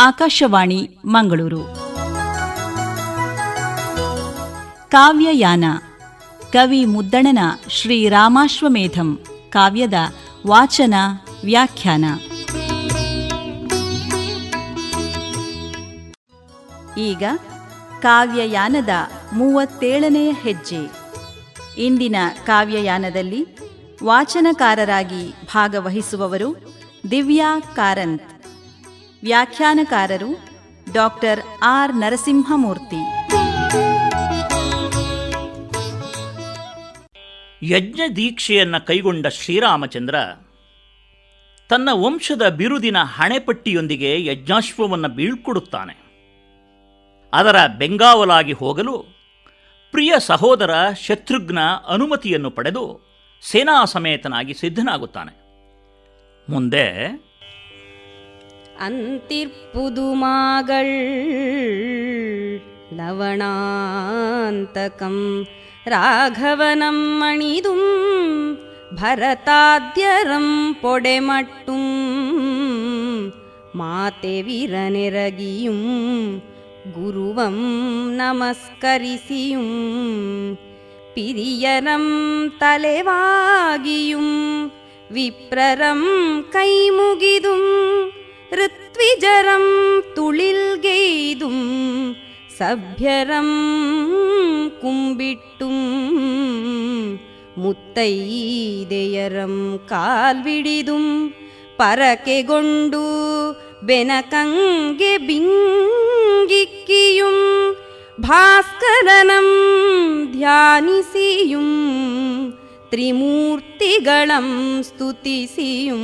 ಆಕಾಶವಾಣಿ, ಮಂಗಳೂರು. ಕಾವ್ಯಯಾನ, ಕವಿ ಮುದ್ದಣನ ಶ್ರೀರಾಮಾಶ್ವಮೇಧಂ ಕಾವ್ಯದ ವಾಚನ, ವ್ಯಾಖ್ಯಾನ. ಈಗ ಕಾವ್ಯಯಾನದ ಮೂವತ್ತೇಳನೆಯ ಹೆಜ್ಜೆ. ಇಂದಿನ ಕಾವ್ಯಯಾನದಲ್ಲಿ ವಾಚನಕಾರರಾಗಿ ಭಾಗವಹಿಸುವವರು ದಿವ್ಯಾ ಕಾರಂತ್. ವ್ಯಾಖ್ಯಾನಕಾರರು ಡಾಕ್ಟರ್ ಆರ್ ನರಸಿಂಹಮೂರ್ತಿ. ಯಜ್ಞ ದೀಕ್ಷೆಯನ್ನು ಕೈಗೊಂಡ ಶ್ರೀರಾಮಚಂದ್ರ ತನ್ನ ವಂಶದ ಬಿರುದಿನ ಹಣೆಪಟ್ಟಿಯೊಂದಿಗೆ ಯಜ್ಞಾಶ್ವವನ್ನು ಬೀಳ್ಕೊಡುತ್ತಾನೆ. ಅದರ ಬೆಂಗಾವಲಾಗಿ ಹೋಗಲು ಪ್ರಿಯ ಸಹೋದರ ಶತ್ರುಘ್ನ ಅನುಮತಿಯನ್ನು ಪಡೆದು ಸೇನಾ ಸಮೇತನಾಗಿ ಸಿದ್ಧನಾಗುತ್ತಾನೆ. ಮುಂದೆ அந்திற்புதுமாகள் லவணாந்தகம் ராகவனம் அணிதும் பரதாத்யரம் பொடெமட்டும் மாத்தெவிரனெரகியும் குருவம் நமஸ்கரிசியும் பிரியரம் தலைவாகியும் விப்ரரம் கைமுகிதும் ഋത്വിജരം തുളിൽ ഗെയ്തും സഭ്യരം കുമ്പിട്ടും. മുത്തൈതയരം കാൽവിടിതും പരക്കെകൊണ്ടു ബെനകങ്കെ ബിങ്കിക്കിയും. ഭാസ്കരനം ധ്യാനിസിയും ത്രിമൂർത്തികളം സ്തുതിസിയും.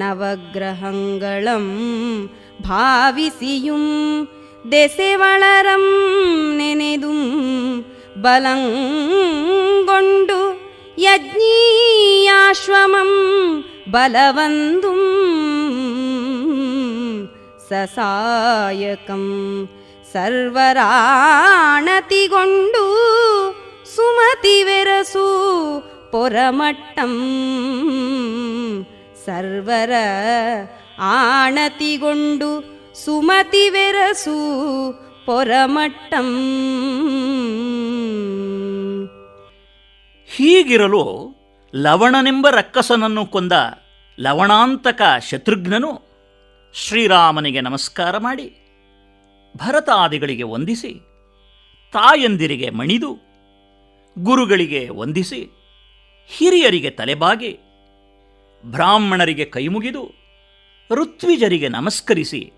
ನವಗ್ರಹಂಗಳಂ ಭಾವಿಸಿಯುಂ ದೆಸೆ ವಳರಂ ನೆನೆದುಂ ಬಲಂಗೊಂಡು ಯಜ್ಞೀಯಾಶ್ವಮಂ ಬಲವಂದುಂ ಸಸಾಯಕಂ ಸರ್ವರಾಣತಿಗೊಂಡು ಸುಮತಿವೆರಸು ಪೊರಮಟ್ಟಂ ಸರ್ವರ ಆಣತಿಗೊಂಡು ಸುಮತಿವೆರಸು ಪೊರಮಟ್ಟಂ. ಹೀಗಿರಲು ಲವಣನೆಂಬ ರಕ್ಕಸನನ್ನು ಕೊಂದ ಲವಣಾಂತಕ ಶತ್ರುಘ್ನನು ಶ್ರೀರಾಮನಿಗೆ ನಮಸ್ಕಾರ ಮಾಡಿ ಭರತಾದಿಗಳಿಗೆ ವಂದಿಸಿ, ತಾಯಂದಿರಿಗೆ ಮಣಿದು, ಗುರುಗಳಿಗೆ ವಂದಿಸಿ, ಹಿರಿಯರಿಗೆ ತಲೆಬಾಗಿ ಬ್ರಾಹ್ಮಣರಿಗೆ ಕೈಮುಗಿದು ಋತ್ವಿಜರಿಗೆ ನಮಸ್ಕರಿಸಿ,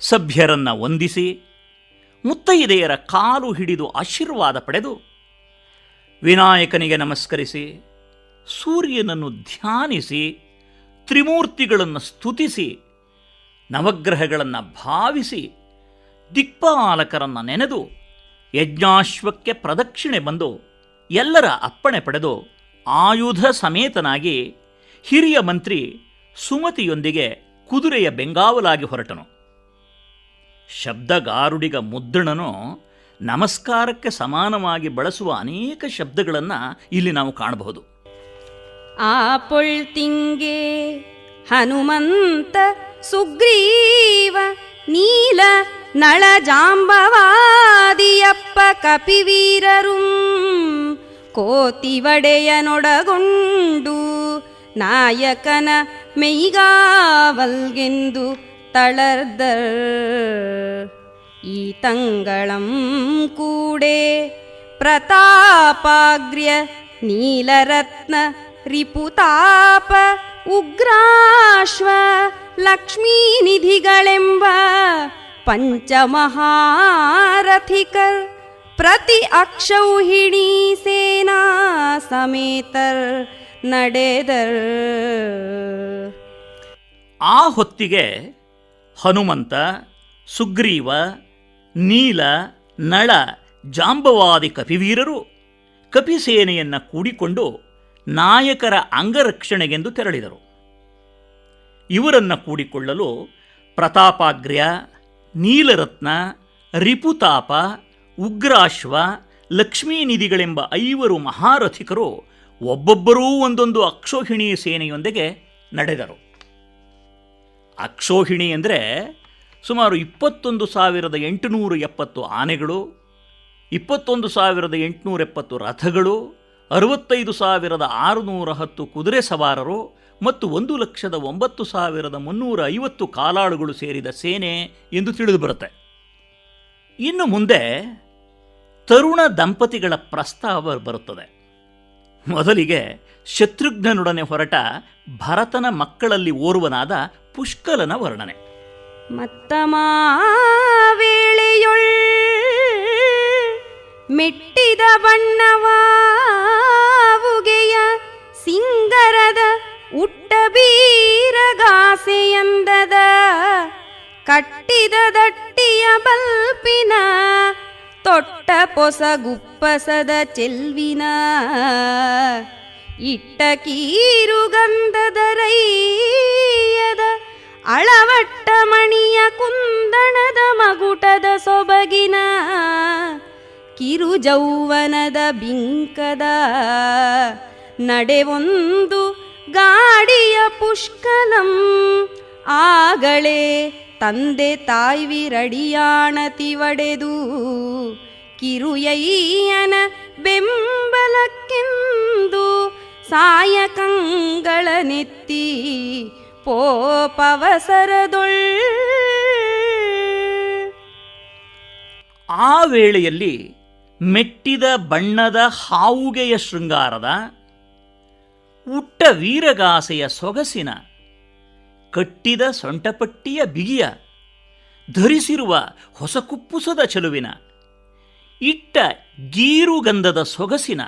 ಸಭ್ಯರನ್ನು ವಂದಿಸಿ, ಮುತ್ತೈದೆಯರ ಕಾಲು ಹಿಡಿದು ಆಶೀರ್ವಾದ ಪಡೆದು ವಿನಾಯಕನಿಗೆ ನಮಸ್ಕರಿಸಿ, ಸೂರ್ಯನನ್ನು ಧ್ಯಾನಿಸಿ, ತ್ರಿಮೂರ್ತಿಗಳನ್ನು ಸ್ತುತಿಸಿ, ನವಗ್ರಹಗಳನ್ನು ಭಾವಿಸಿ, ದಿಕ್ಪಾಲಕರನ್ನು ನೆನೆದು ಯಜ್ಞಾಶ್ವಕ್ಕೆ ಪ್ರದಕ್ಷಿಣೆ ಬಂದು ಎಲ್ಲರ ಅಪ್ಪಣೆ ಪಡೆದು ಆಯುಧ ಸಮೇತನಾಗಿ ಹಿರಿಯ ಮಂತ್ರಿ ಸುಮತಿಯೊಂದಿಗೆ ಕುದುರೆಯ ಬೆಂಗಾವಲಾಗಿ ಹೊರಟನು. ಶಬ್ದಗಾರುಡಿಗ ಮುದ್ರಣನು ನಮಸ್ಕಾರಕ್ಕೆ ಸಮಾನವಾಗಿ ಬಳಸುವ ಅನೇಕ ಶಬ್ದಗಳನ್ನು ಇಲ್ಲಿ ನಾವು ಕಾಣಬಹುದು. ಆ ಪೊಳ್ತಿಂಗೆ ಹನುಮಂತ ಸುಗ್ರೀವ ನೀಲ ನಳ ಜಾಂಬವಾದಿಯಪ್ಪ ಕಪಿವೀರರು ಕೋತಿವಡೆಯನೊಡಗೊಂಡು ನಾಯಕನ மெய்காவல்கெந்து தளர்தர் ஈதங்களம் கூடே ಪ್ರತಾಪಾಗ್ರ್ಯ ನೀಲರತ್ನ ರಿಪುತಾಪ ಉಗ್ರಾಶ್ವ ಲಕ್ಷ್ಮೀನಿಧಿಗಳೆಂಬ ಪಂಚಮಹಾರಥಿಕರ್ ಪ್ರತಿ ಅಕ್ಷೌಹಿಣಿ ಸೇನಾ ಸಮೇತರ್ ನಡೆದರ್. ಆ ಹೊತ್ತಿಗೆ ಹನುಮಂತ, ಸುಗ್ರೀವ, ನೀಲ, ನಳ, ಜಾಂಬವಾದಿ ಕಪಿವೀರರು ಕಪಿಸೇನೆಯನ್ನು ಕೂಡಿಕೊಂಡು ನಾಯಕರ ಅಂಗರಕ್ಷಣೆಗೆಂದು ತೆರಳಿದರು. ಇವರನ್ನು ಕೂಡಿಕೊಳ್ಳಲು ಪ್ರತಾಪಾಗ್ರ್ಯ, ನೀಲರತ್ನ, ರಿಪುತಾಪ, ಉಗ್ರಾಶ್ವ, ಲಕ್ಷ್ಮೀನಿಧಿಗಳೆಂಬ ಐವರು ಮಹಾರಥಿಕರು ಒಬ್ಬೊಬ್ಬರೂ ಒಂದೊಂದು ಅಕ್ಷೋಹಿಣಿ ಸೇನೆಯೊಂದಿಗೆ ನಡೆದರು. ಅಕ್ಷೋಹಿಣಿ ಅಂದರೆ ಸುಮಾರು ಇಪ್ಪತ್ತೊಂದು ಸಾವಿರದ ಎಂಟುನೂರ ಎಪ್ಪತ್ತು ಆನೆಗಳು, ಇಪ್ಪತ್ತೊಂದು ಸಾವಿರದ ಎಂಟುನೂರ ಎಪ್ಪತ್ತು ರಥಗಳು, ಅರವತ್ತೈದು ಸಾವಿರದ ಆರುನೂರ ಹತ್ತು ಕುದುರೆ ಸವಾರರು ಮತ್ತು ಒಂದು ಲಕ್ಷದ ಒಂಬತ್ತು ಸಾವಿರದ ಮುನ್ನೂರ ಐವತ್ತು ಕಾಲಾಳುಗಳು ಸೇರಿದ ಸೇನೆ ಎಂದು ತಿಳಿದು ಬರುತ್ತೆ. ಇನ್ನು ಮುಂದೆ ತರುಣ ದಂಪತಿಗಳ ಪ್ರಸ್ತಾವ ಬರುತ್ತದೆ. ಮೊದಲಿಗೆ ಶತ್ರುಘ್ನನೊಡನೆ ಹೊರಟ ಭರತನ ಮಕ್ಕಳಲ್ಲಿ ಓರ್ವನಾದ ಪುಷ್ಕಲನ ವರ್ಣನೆ. ಮತ್ತಮಾವೇಳೆಯೊಳ್ ಮೆಟ್ಟಿದ ಬಣ್ಣವಾವುಗೆಯ ಸಿಂಗರದ ಉಟ್ಟ ಬೀರಗಾಸೆಯಂದದ ಕಟ್ಟಿದ ದಟ್ಟಿಯ ಬಲ್ಪಿನ ತೊಟ್ಟ ಪೊಸಗುಪ್ಪಸದ ಚೆಲ್ವಿನ ಇಟ್ಟ ಕೀರುಗಂಧದ ರೈಯದ ಅಳವಟ್ಟ ಮಣಿಯ ಕುಂದಣದ ಮಗುಟದ ಸೊಬಗಿನ ಕಿರುಜೌವನದ ಬಿಂಕದ ನಡೆವೊಂದು ಗಾಡಿಯ ಪುಷ್ಕಲಂ ಆಗಳೇ ತಂದೆ ತಾಯ್ವಿರಡಿಯಾಣತಿ ಒಡೆದು ಕಿರುಯಯ್ಯನ ಬೆಂಬಲಕ್ಕೆಂದು ಸಾಯಕಂಗಳ ನೆತ್ತಿ ಪೋಪವಸರದೊಳ್ ಆ ವೇಳೆಯಲ್ಲಿ ಮೆಟ್ಟಿದ ಬಣ್ಣದ ಹಾವುಗೆಯ ಶೃಂಗಾರದ, ಉಟ್ಟ ವೀರಗಾಸೆಯ ಸೊಗಸಿನ ಕಟ್ಟಿದ ಸೊಂಟಪಟ್ಟಿಯ ಬಿಗಿಯ, ಧರಿಸಿರುವ ಹೊಸ ಕುಪ್ಪುಸದ ಚೆಲುವಿನ, ಇಟ್ಟ ಗೀರುಗಂಧದ ಸೊಗಸಿನ,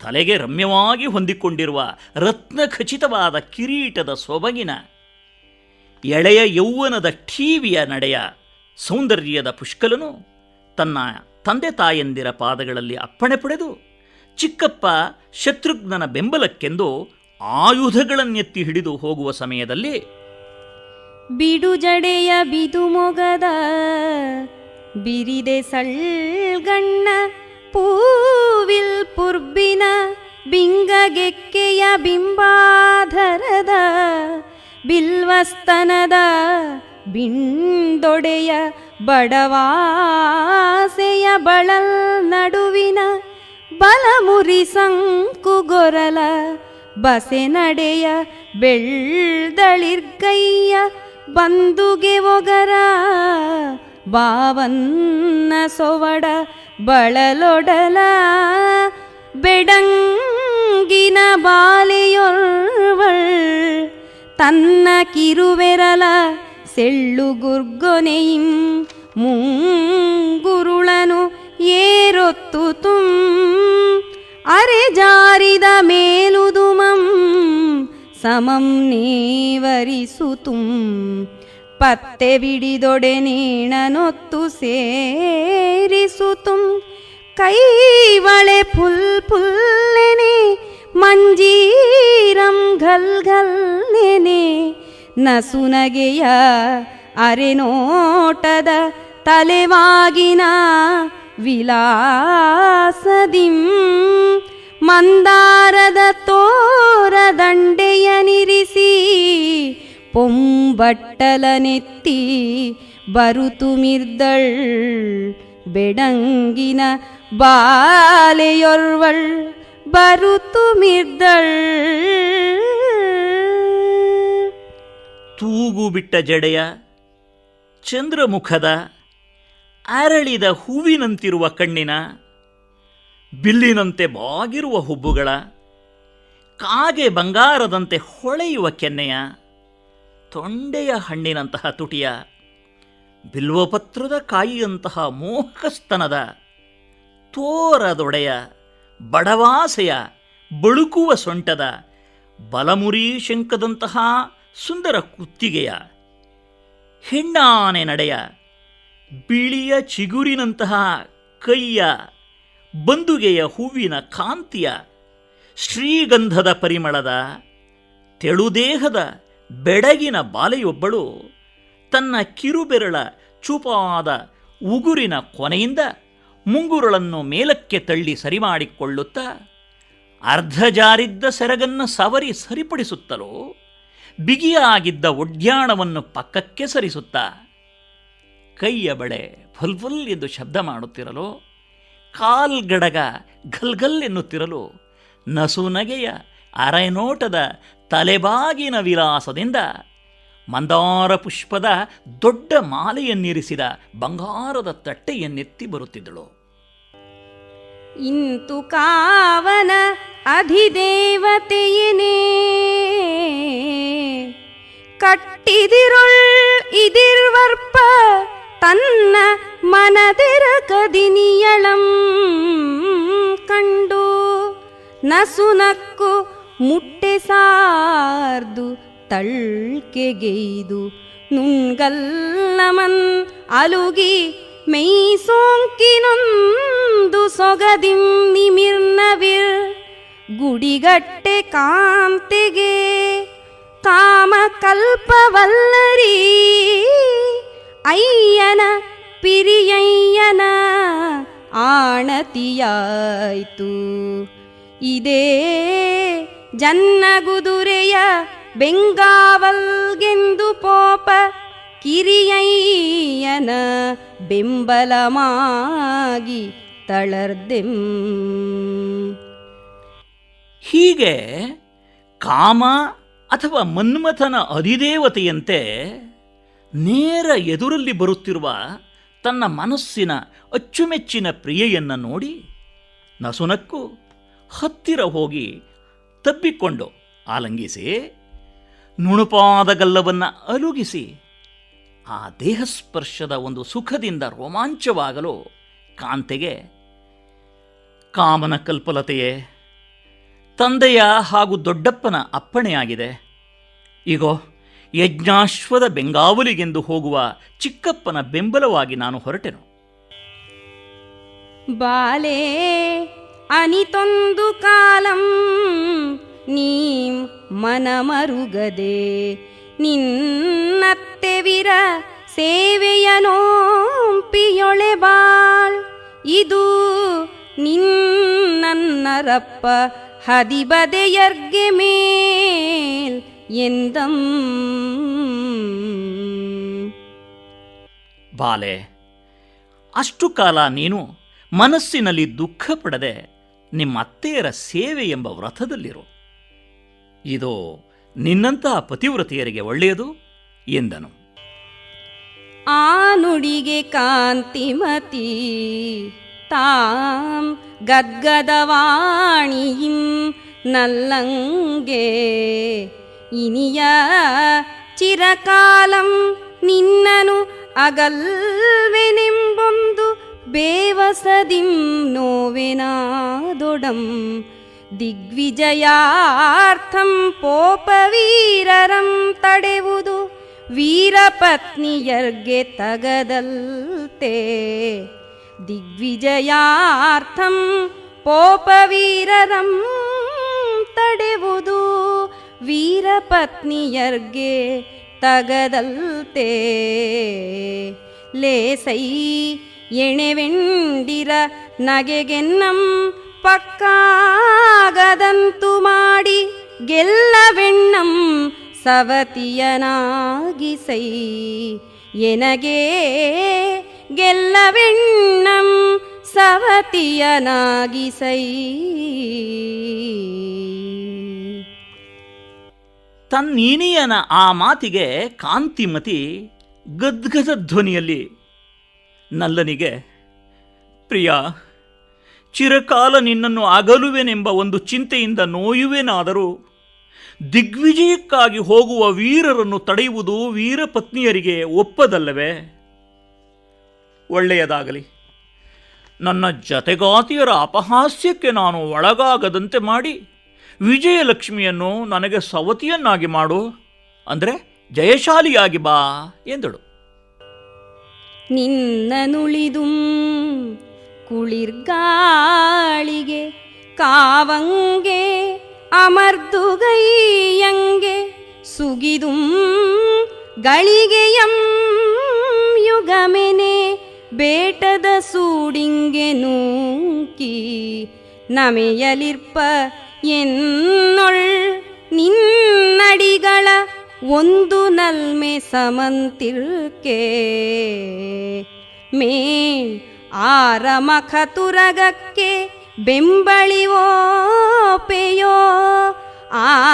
ತಲೆಗೆ ರಮ್ಯವಾಗಿ ಹೊಂದಿಕೊಂಡಿರುವ ರತ್ನ ಖಚಿತವಾದ ಕಿರೀಟದ ಸೊಬಗಿನ, ಎಳೆಯ ಯೌವನದ ಠೀವಿಯ ನಡೆಯ ಸೌಂದರ್ಯದ ಪುಷ್ಕಲನು ತನ್ನ ತಂದೆ ತಾಯಂದಿರ ಪಾದಗಳಲ್ಲಿ ಅಪ್ಪಣೆ ಪಡೆದು ಚಿಕ್ಕಪ್ಪ ಶತ್ರುಘ್ನನ ಬೆಂಬಲಕ್ಕೆಂದು ಆಯುಧಗಳನ್ನೆತ್ತಿ ಹಿಡಿದು ಹೋಗುವ ಸಮಯದಲ್ಲಿ ಬಿಡು ಜಡೆಯ ಬಿದು ಮೊಗದ, ಬಿರಿದೆ ಸಳ್ಗಣ್ಣ ಪೂವಿಲ್ ಪುರ್ಬಿನ ಬಿಂಗಗೆಕ್ಕೆಯ ಬಿಂಬಾಧರದ, ಬಿಲ್ವಸ್ತನದ ಬಿಂದೊಡೆಯ ಬಡವಾಸೆಯ ಬಳಲ್ ನಡುವಿನ ಬಲಮುರಿ ಸಂಕುಗೊರಲ ಬಸೆ ನಡೆಯ ಬೆಳ್ದಳಿರ್ಗಯ್ಯ ಬಂದುಗೆ ಒಗರ ಬಾವನ್ನ ಸೊವಡ ಬಳಲೊಡಲ ಬೆಡಂಗಿನ ಬಾಲೆಯೊರ್ವಳ್ ತನ್ನ ಕಿರುವೆರಲ ಸೆಳ್ಳು ಗುರ್ಗೊನೆಯಿಂ ಮುಂಗುರುಳನು ಏರೊತ್ತು ತುಂ ಅರೆ ಜಾರಿದ ಮೇಲುದುಮಂ ಸಮಂ ನೇವರಿಸುತುಂ ಪತ್ತೆ ಬಿಡಿದೊಡೆ ನೀಣನೊತ್ತು ಸೇರಿಸುತುಂ. ಕೈವಳೆ ಫುಲ್ ಫುಲ್ಲೆನೆ, ಮಂಜೀರಂ ಘಲ್ ಘಲ್ನೆನೆ ನಸುನಗೆಯ ಅರೆನೋಟದ ತಲೆವಾಗಿನ ವಿಲಾಸದಿಂ. ಮಂದಾರದ ತೋರ ಪೊಂಬಟ್ಟಲ ನೆತ್ತಿ ಬರುತು ಮಿರ್ದಳ್ ಬೆಡಂಗಿನ ಬಾಲೆಯೊರ್ವಳ್ ಬರುತು ಮಿರ್ದಳ್ ತೂಗು ಬಿಟ್ಟ ಜಡೆಯ ಚಂದ್ರಮುಖದ ಅರಳಿದ ಹೂವಿನಂತಿರುವ ಕಣ್ಣಿನ ಬಿಲ್ಲಿನಂತೆ ಬಾಗಿರುವ ಹುಬ್ಬುಗಳ ಕಾಗೆ ಬಂಗಾರದಂತೆ ಹೊಳೆಯುವ ಕೆನ್ನೆಯ ತೊಂಡೆಯ ಹಣ್ಣಿನಂತಹ ತುಟಿಯ, ಬಿಲ್ವಪತ್ರದ ಕಾಯಿಯಂತಹ ಮೋಹಕಸ್ತನದ, ತೋರದೊಡೆಯ, ಬಡವಾಸೆಯ, ಬಳುಕುವ ಸೊಂಟದ ಬಲಮುರಿ ಶಂಕದಂತಹ ಸುಂದರ ಕುತ್ತಿಗೆಯ, ಹೆಣ್ಣಾನೆ ನಡೆಯ, ಬಿಳಿಯ ಚಿಗುರಿನಂತಹ ಕೈಯ, ಬಂದುಗೆಯ ಹೂವಿನ ಕಾಂತಿಯ, ಶ್ರೀಗಂಧದ ಪರಿಮಳದ ತೆಳುದೇಹದ ಬೆಡಗಿನ ಬಾಲೆಯೊಬ್ಬಳು ತನ್ನ ಕಿರುಬೆರಳ ಚೂಪಾದ ಉಗುರಿನ ಕೊನೆಯಿಂದ ಮುಂಗುರುಳನ್ನು ಮೇಲಕ್ಕೆ ತಳ್ಳಿ ಸರಿಮಾಡಿಕೊಳ್ಳುತ್ತಾ ಅರ್ಧ ಜಾರಿದ್ದ ಸೆರಗನ್ನು ಸವರಿ ಸರಿಪಡಿಸುತ್ತಲೋ, ಬಿಗಿಯಾಗಿದ್ದ ಒಡ್ಯಾಣವನ್ನು ಪಕ್ಕಕ್ಕೆ ಸರಿಸುತ್ತಾ ಕೈಯ ಬಳೆ ಫುಲ್ ಫುಲ್ ಎಂದು ಶಬ್ದ ಮಾಡುತ್ತಿರಲು ಕಾಲ್ಗಡಗ ಘಲ್ಗಲ್ ಎನ್ನುತ್ತಿರಲು, ನಸುನಗೆಯ ಅರೆನೋಟದ ತಲೆಬಾಗಿನ ವಿಲಾಸದಿಂದ ಮಂದಾರ ಪುಷ್ಪದ ದೊಡ್ಡ ಮಾಲೆಯನ್ನಿರಿಸಿದ ಬಂಗಾರದ ತಟ್ಟೆಯನ್ನೆತ್ತಿ ಬರುತ್ತಿದ್ದಳು. ಇಂತು ಕಾವನ ಅಧಿದೇವತೆಯನೇ. ಕಟ್ಟಿದಿರುಳ್ ಇದಿರ್ವರ್ಪ ತನ್ನ ಮನದಿರ ಕದಿನಿಯಳಂ ಕಂಡು ನಸುನಕ್ಕು ಮುಟ್ಟೆ ಸಾರ್ದು ತಳ್ಕೆಗೆಯ್ದು ನುಂಗಲ್ಲಮನ್ ಅಲುಗಿ ಮೈ ಸೋಂಕಿನೊಂದು ಸೊಗದಿಂ ನಿಮಿರ್ನವಿರ್. ಗುಡಿಗಟ್ಟೆ ಕಾಂತೆಗೆ ಕಾಮ ಕಲ್ಪವಲ್ಲರಿ. ಅಯ್ಯನ ಪಿರಿಯಯ್ಯನ ಆಣತಿಯಾಯ್ತು. ಇದೇ ಜನ್ನಗುದುರೆಯ ಬೆಂಗಾವಲ್ಗೆಂದು ಪೋಪ ಕಿರಿಯಯ್ಯನ ಬೆಂಬಲಮಾಗಿ ತಳರ್ದೆಂ. ಹೀಗೆ ಕಾಮ ಅಥವಾ ಮನ್ಮಥನ ಅಧಿದೇವತೆಯಂತೆ ನೇರ ಎದುರಲ್ಲಿ ಬರುತ್ತಿರುವ ತನ್ನ ಮನಸ್ಸಿನ ಅಚ್ಚುಮೆಚ್ಚಿನ ಪ್ರಿಯೆಯನ್ನು ನೋಡಿ ನಸುನಕ್ಕು ಹತ್ತಿರ ಹೋಗಿ ತಬ್ಬಿಕೊಂಡು ಆಲಂಗಿಸಿ ನುಣುಪಾದ ಗಲ್ಲವನ್ನು ಅಲುಗಿಸಿ ಆ ದೇಹಸ್ಪರ್ಶದ ಒಂದು ಸುಖದಿಂದ ರೋಮಾಂಚವಾಗಲು ಕಾಂತೆಗೆ ಕಾಮನ ಕಲ್ಪಲತೆಯೇ, ತಂದೆಯ ಹಾಗೂ ದೊಡ್ಡಪ್ಪನ ಅಪ್ಪಣೆಯಾಗಿದೆ. ಈಗೋ ಯಜ್ಞಾಶ್ವದ ಬೆಂಗಾವಲಿಗೆಂದು ಹೋಗುವ ಚಿಕ್ಕಪ್ಪನ ಬೆಂಬಲವಾಗಿ ನಾನು ಹೊರಟೆನು. ಬಾಲೆ ಅನಿತೊಂದು ಕಾಲಂ ನೀಂ ಮನಮರುಗದೆ. ನಿನ್ನತ್ತೆವಿರ ಸೇವೆಯ ಪಿಯೊಳೆ ಬಾಳ್. ಇದು ನಿನ್ನನ್ನರಪ್ಪ ಹದಿಬದೆಯರ್ಗೆ ಮೇಲ್ ಎಂದಂ. ಬಾಲೆ, ಅಷ್ಟು ಕಾಲ ನೀನು ಮನಸ್ಸಿನಲ್ಲಿ ದುಃಖ ಪಡದೆ ನಿಮ್ಮ ಅತ್ತೆಯರ ಸೇವೆ ಎಂಬ ವ್ರತದಲ್ಲಿರು. ಇದು ನಿನ್ನಂತಹ ಪತಿವ್ರತೆಯರಿಗೆ ಒಳ್ಳೆಯದು ಎಂದನು. ಆ ನುಡಿಗೆ ಕಾಂತಿಮತಿ, ತಾಂ ಗದ್ಗದವಾಣಿಯಿಂ ನಲ್ಲಂಗೆ, ಇನಿಯ ಚಿರಕಾಲಂ ನಿನ್ನನು ಅಗಲ್ವೆನೆಂಬೊಂದು ಬೇವಸದಿಂ ನೋವೆನಾದೊಡಂ ದಿಗ್ವಿಜಯಾರ್ಥಂ ಪೋಪವೀರರಂ ತಡೆವುದು ವೀರಪತ್ನಿಯರ್ಗೆ ತಗದಲ್ತೆ. ದಿಗ್ವಿಜಯಾರ್ಥಂ ಪೋಪವೀರರಂ ತಡೆವುದು ವೀರಪತ್ನಿಯರ್ಗೆ ತಗದಲ್ತೆ. ಲೇಸೈ ಎಣೆವೆಂಡಿರ ನಗೆಗೆನ್ನಂ ಪಕ್ಕಾಗದಂತು ಮಾಡಿ ಗೆಲ್ಲವೆಣ್ಣಂ ಸವತಿಯನಾಗಿಸೈ. ಎನಗೆ ಗೆಲ್ಲವೆಣ್ಣಂ ಸವತಿಯನಾಗಿಸೈ. ತನ್ನೀನಿಯನ ಆ ಮಾತಿಗೆ ಕಾಂತಿಮತಿ ಗದ್ಗದ ಧ್ವನಿಯಲ್ಲಿ ನಲ್ಲನಿಗೆ, ಪ್ರಿಯ, ಚಿರಕಾಲ ನಿನ್ನನ್ನು ಅಗಲುವೆನೆಂಬ ಒಂದು ಚಿಂತೆಯಿಂದ ನೋಯುವೆನಾದರೂ, ದಿಗ್ವಿಜಯಕ್ಕಾಗಿ ಹೋಗುವ ವೀರರನ್ನು ತಡೆಯುವುದು ವೀರಪತ್ನಿಯರಿಗೆ ಒಪ್ಪದಲ್ಲವೇ? ಒಳ್ಳೆಯದಾಗಲಿ. ನನ್ನ ಜತೆಗಾತಿಯರ ಅಪಹಾಸ್ಯಕ್ಕೆ ನಾನು ಒಳಗಾಗದಂತೆ ಮಾಡಿ, ವಿಜಯಲಕ್ಷ್ಮಿಯನ್ನು ನನಗೆ ಸವತಿಯನ್ನಾಗಿ ಮಾಡು, ಅಂದರೆ ಜಯಶಾಲಿಯಾಗಿ ಬಾ ಎಂದಳು. ನಿನ್ನ ನುಳಿದುಂ ಕುಳಿರ್ಗಾಳಿಗೆ ಕಾವಂಗೆ ಅಮರ್ದುಗೈಯಂಗೆ ಸುಗಿದುಂ ಗಳಿಗೆಯಂ ಯುಗಮೆನೆ ಬೇಟದ ಸೂಡಿಂಗೆ ನೂಕಿ ನಮೆಯಲಿರ್ಪ ಎನ್ನೊಳ್ ನಿನ್ನಡಿಗಳ ಒಂದು ನಲ್ಮೆ ಸಮಂತಿರ್ಕೆ. ಮೇ ಆರಮಖ ತುರಗಕ್ಕೆ ಬೆಂಬಳಿವೋಪೆಯೋ ಆ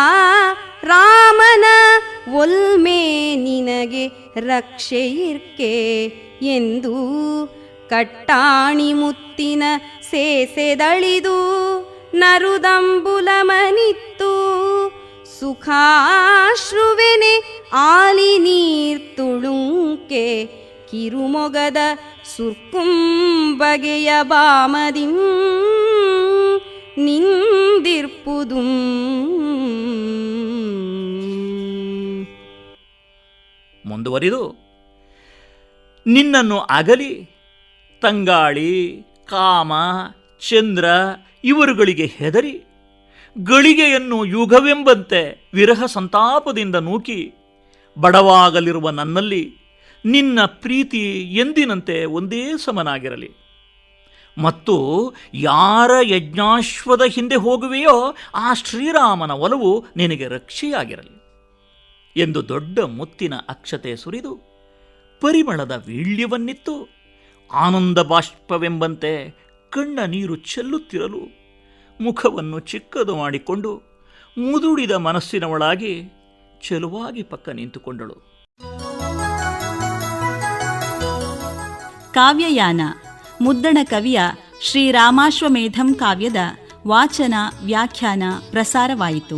ರಾಮನ ಒಲ್ಮೆ ನಿನಗೆ ರಕ್ಷೆಯಿರ್ಕೆ ಎಂದು ಕಟ್ಟಾಣಿ ಮುತ್ತಿನ ಸೇಸೆದಳಿದು ನರುದಂಬುಲಮನಿತ್ತು. ಸುಖಾಶ್ರುವೆನೆ ಆಲಿ ನೀರ್ ತುಳುಂಕೆ ಕಿರುಮೊಗದ ಸುರ್ಕುಂಬಗೆಯ ಬಾಮದಿಂ ನಿಂದಿರ್ಪುದುಂ. ಮುಂದುವರಿದು, ನಿನ್ನನ್ನು ಅಗಲಿ, ತಂಗಾಳಿ, ಕಾಮ, ಚಂದ್ರ, ಇವರುಗಳಿಗೆ ಹೆದರಿ ಗಳಿಗೆಯನ್ನು ಯುಗವೆಂಬಂತೆ ವಿರಹ ಸಂತಾಪದಿಂದ ನೂಕಿ, ಬಡವಾಗಲಿರುವ ನನ್ನಲ್ಲಿ ನಿನ್ನ ಪ್ರೀತಿ ಎಂದಿನಂತೆ ಒಂದೇ ಸಮನಾಗಿರಲಿ. ಮತ್ತು ಯಾರ ಯಜ್ಞಾಶ್ವದ ಹಿಂದೆ ಹೋಗುವೆಯೋ ಆ ಶ್ರೀರಾಮನ ಒಲವು ನಿನಗೆ ರಕ್ಷೆಯಾಗಿರಲಿ. ಎಂದು ದೊಡ್ಡ ಮುತ್ತಿನ ಅಕ್ಷತೆ ಸುರಿದು ಪರಿಮಳದ ವೀಳ್ಯವನ್ನಿತ್ತು. ಆನಂದ ಬಾಷ್ಪವೆಂಬಂತೆ ಕಣ್ಣ ನೀರು ಚೆಲ್ಲುತ್ತಿರಲು ಮುಖವನ್ನು ಚಿಕ್ಕದು ಮಾಡಿಕೊಂಡು ಮುದುಡಿದ ಮನಸ್ಸಿನವಳಾಗಿ ಚೆಲುವಾಗಿ ಪಕ್ಕ ನಿಂತುಕೊಂಡಳು. ಕಾವ್ಯಯಾನ, ಮುದ್ದಣ ಕವಿಯ ಶ್ರೀರಾಮಾಶ್ವಮೇಧಂ ಕಾವ್ಯದ ವಾಚನ, ವ್ಯಾಖ್ಯಾನ ಪ್ರಸಾರವಾಯಿತು.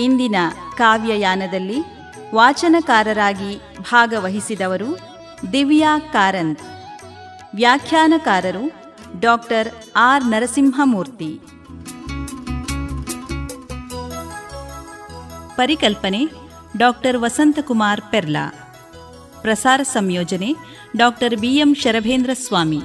ಇಂದಿನ ಕಾವ್ಯಯಾನದಲ್ಲಿ ವಾಚನಕಾರರಾಗಿ ಭಾಗವಹಿಸಿದವರು ದಿವ್ಯಾ ಕಾರಂತ್. ವ್ಯಾಖ್ಯಾನಕಾರರು ಡಾಕ್ಟರ್ ಆರ್ ನರಸಿಂಹಮೂರ್ತಿ. ಪರಿಕಲ್ಪನೆ ಡಾಕ್ಟರ್ ವಸಂತಕುಮಾರ್ ಪೆರ್ಲಾ. ಪ್ರಸಾರ ಸಂಯೋಜನೆ ಡಾಕ್ಟರ್ ಬಿಎಂ ಶರಭೇಂದ್ರ ಸ್ವಾಮಿ.